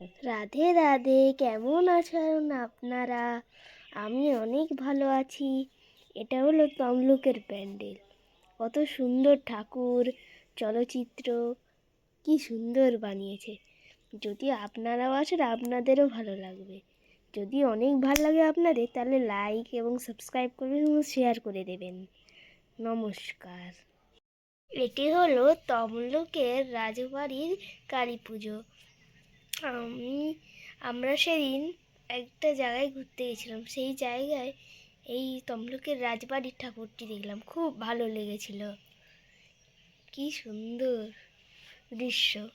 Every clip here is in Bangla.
রাধে রাধে, কেমন আছেন আপনারা? আমি অনেক ভালো আছি। এটা হলো তমলুকের প্যান্ডেল। কত সুন্দর ঠাকুর, চলচ্চিত্র, কি সুন্দর বানিয়েছে। যদি আপনারাও আসেন, আপনাদেরও ভালো লাগবে। যদি অনেক ভালো লাগে আপনাদের, তাহলে লাইক এবং সাবস্ক্রাইব করবেন এবং শেয়ার করে দেবেন। নমস্কার। এটি হলো তমলুকের রাজবাড়ির কালী পুজো। আমি, আমরা সেদিন একটা জায়গায় ঘুরতে গেছিলাম। সেই জায়গায় এই তমলুকের রাজবাড়ির ঠাকুরটি দেখলাম। খুব ভালো লেগেছিল। কি সুন্দর দৃশ্য।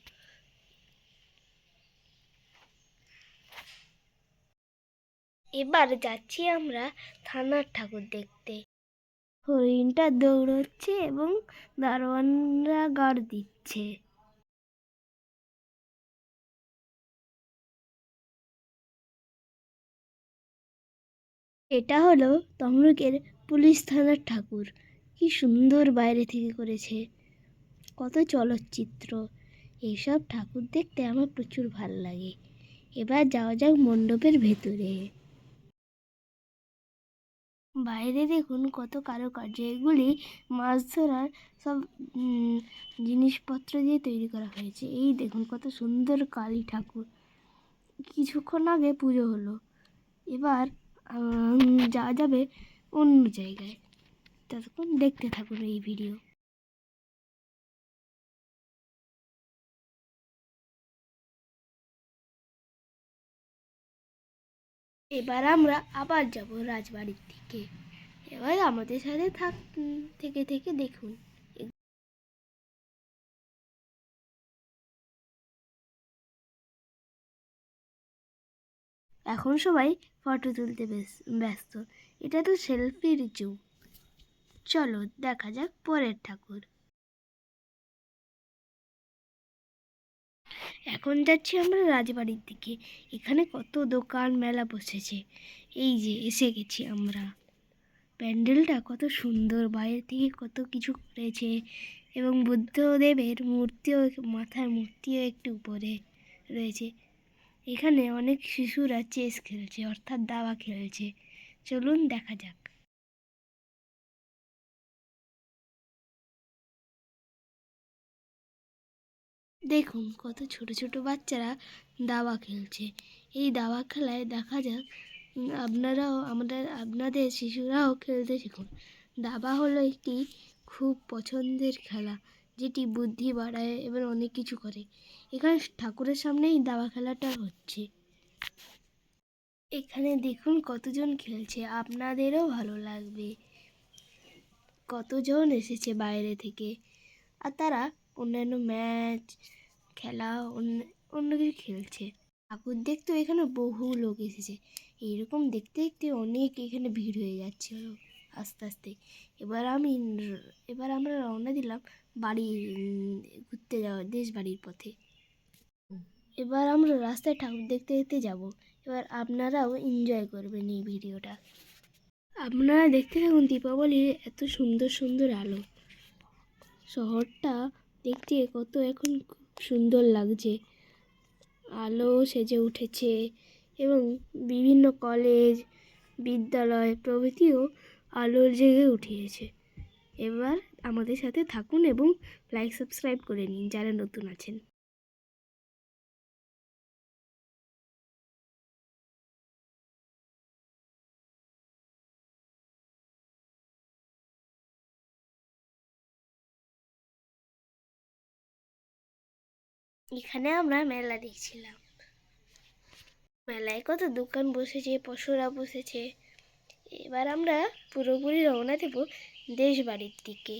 এবার যাচ্ছি আমরা থানার ঠাকুর দেখতে। হরিণটা দৌড়চ্ছে এবং দারোয়ানরা গার্ড দিচ্ছে। এটা হলো তমলুকের পুলিশ থানার ঠাকুর। কি সুন্দর বাইরে থেকে করেছে। কত চলচ্চিত্র। এইসব ঠাকুর দেখতে আমার প্রচুর ভালো লাগে। এবার যাওয়া যাক মণ্ডপের ভেতরে। বাইরে দেখুন কত কারুকার্য। এগুলি মাছ ধরার সব জিনিসপত্র দিয়ে তৈরি করা হয়েছে। এই দেখুন কত সুন্দর কালী ঠাকুর। কিছুক্ষণ আগে পুজো হলো। এবার যাওয়া যাবে অন্য জায়গায়। ততক্ষণ দেখতে থাকুন এই ভিডিও এবার আমরা আবার যাব রাজবাড়ির দিকে। এবার আমাদের সাথে থাক থেকে থেকে দেখুন। এখন সবাই ফটো তুলতে ব্যস্ত। এটা তো সেলফির যুগ। চলো দেখা যাক পরের ঠাকুর। এখন যাচ্ছি আমরা রাজবাড়ির দিকে। এখানে কত দোকান, মেলা বসেছে। এই যে এসে গেছি আমরা। প্যান্ডেলটা কত সুন্দর, বাইরে থেকে কত কিছু করেছে এবং বুদ্ধদেবের মূর্তিও, মাথার মূর্তিও একটু উপরে রয়েছে। এখানে অনেক শিশুরা চেস খেলছে, অর্থাৎ দাবা খেলছে। চলুন দেখা যাক। দেখুন কত ছোট ছোট বাচ্চারা দাবা খেলছে। এই দাবা খেলায় দেখা যাক আপনারাও আমাদের, আপনাদের শিশুরাও খেলতে শিখুন। দাবা হলো একটি খুব পছন্দের খেলা। যেটি বুদ্ধি বাড়ায় এবং অনেক কিছু করে। এখানে ঠাকুরের সামনেই দাবা খেলাটা হচ্ছে। এখানে দেখুন কতজন খেলছে। আপনাদেরও ভালো লাগবে। কতজন এসেছে বাইরে থেকে। আর তারা অন্যান্য ম্যাচ, খেলা, অন্য অন্য কিছু খেলছে। ঠাকুর দেখতেও এখানে বহু লোক এসেছে। এইরকম দেখতে দেখতে অনেক এখানে ভিড় হয়ে যাচ্ছিল আস্তে আস্তে। এবার আমি এবার আমরা রওনা দিলাম বাড়ি, ঘুরতে যাওয়া দেশ বাড়ির পথে। এবার আমরা রাস্তায় ঠাকুর দেখতে দেখতে যাব। এবার আপনারাও এনজয় করবেন এই ভিডিওটা। আপনারা দেখতে থাকুন দীপাবলির এত সুন্দর সুন্দর আলো। শহরটা দেখতে কত এখন সুন্দর লাগছে। আলো সেজে উঠেছে এবং বিভিন্ন কলেজ বিদ্যালয় প্রভৃতিও আলোর জেগে উঠিয়েছে। এবার আমাদের সাথে থাকুন এবং লাইক সাবস্ক্রাইব করে নিন যারা নতুন আছেন। এখানে আমরা মেলা দেখছিলাম। মেলায় কত দোকান বসেছে, পশুরা বসেছে। এবার আমরা পুরোপুরি রওনা দেব দেশ বাড়ির দিকে।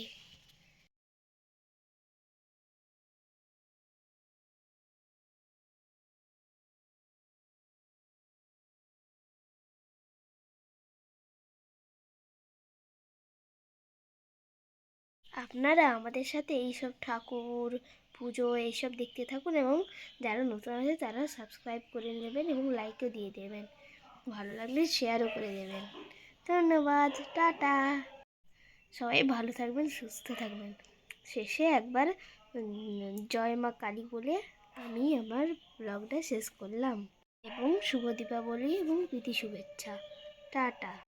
আপনারা আমাদের সাথে এইসব ঠাকুর, পুজো এইসব দেখতে থাকুন এবং যারা নতুন আছে তারা সাবস্ক্রাইব করে নেবেন এবং লাইকও দিয়ে দেবেন। ভালো লাগলে শেয়ারও করে দেবেন। ধন্যবাদ, টাটা। সবাই ভালো থাকবেন, সুস্থ থাকবেন। শেষে একবার জয় মা কালী বলে আমি আমার ব্লগটা শেষ করলাম। এবং শুভ দীপাবলি এবং প্রীতি শুভেচ্ছা। টাটা।